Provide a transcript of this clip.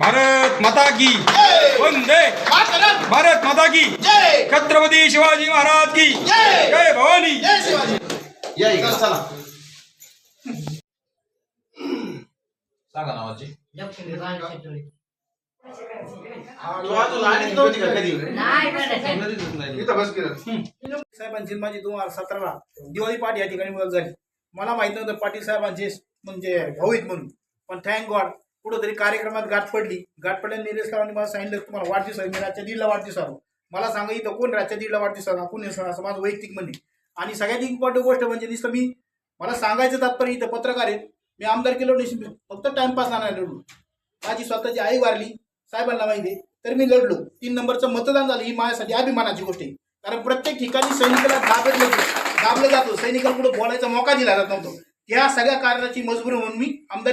भारत माता की जय! वंदे मातरम! भारत माता की जय छत्रपती शिवाजी महाराज की जय! जय भवानी सांगा नावाची साहेबांची माझी दोन हजार सतराला. दिवाळी पाठ या ठिकाणी ओळख झाली. मला माहीत नव्हतं पाटील साहेबांचे म्हणजे भाऊ आहेत म्हणून. पण थँक गॉड कुठंतरी कार्यक्रमात गाठ पडली. गाठ पडल्या निलेश मला सांगितलं तुम्हाला वाढदिवस आहे मी राज्या दीडला वाढदिवस आलो मला सांगा इथं कोण राज्या दीडला वाढदिवस आला कोण नसणार असं माझं वैयक्तिक म्हणणे. आणि सगळ्यात इम्पॉर्टंट गोष्ट म्हणजे नुसतं मी मला सांगायचं तात्पर्य इथं पत्रकार आहेत. मी आमदार केलो नाही फक्त टाइमपास नाही लढलो माझी स्वतःची आई वारली साहेबांना माहिती आहे तर मी लढलो. तीन नंबरचं मतदान झालं ही माझ्यासाठी अभिमानाची गोष्ट आहे. कारण प्रत्येक ठिकाणी सैनिकाला दाबलं दाबलं जातो. सैनिकांना कुठं बोलायचा मोका दिला जात नव्हतो. या सगळ्या कारणाची मजबूरी म्हणून मी आमदार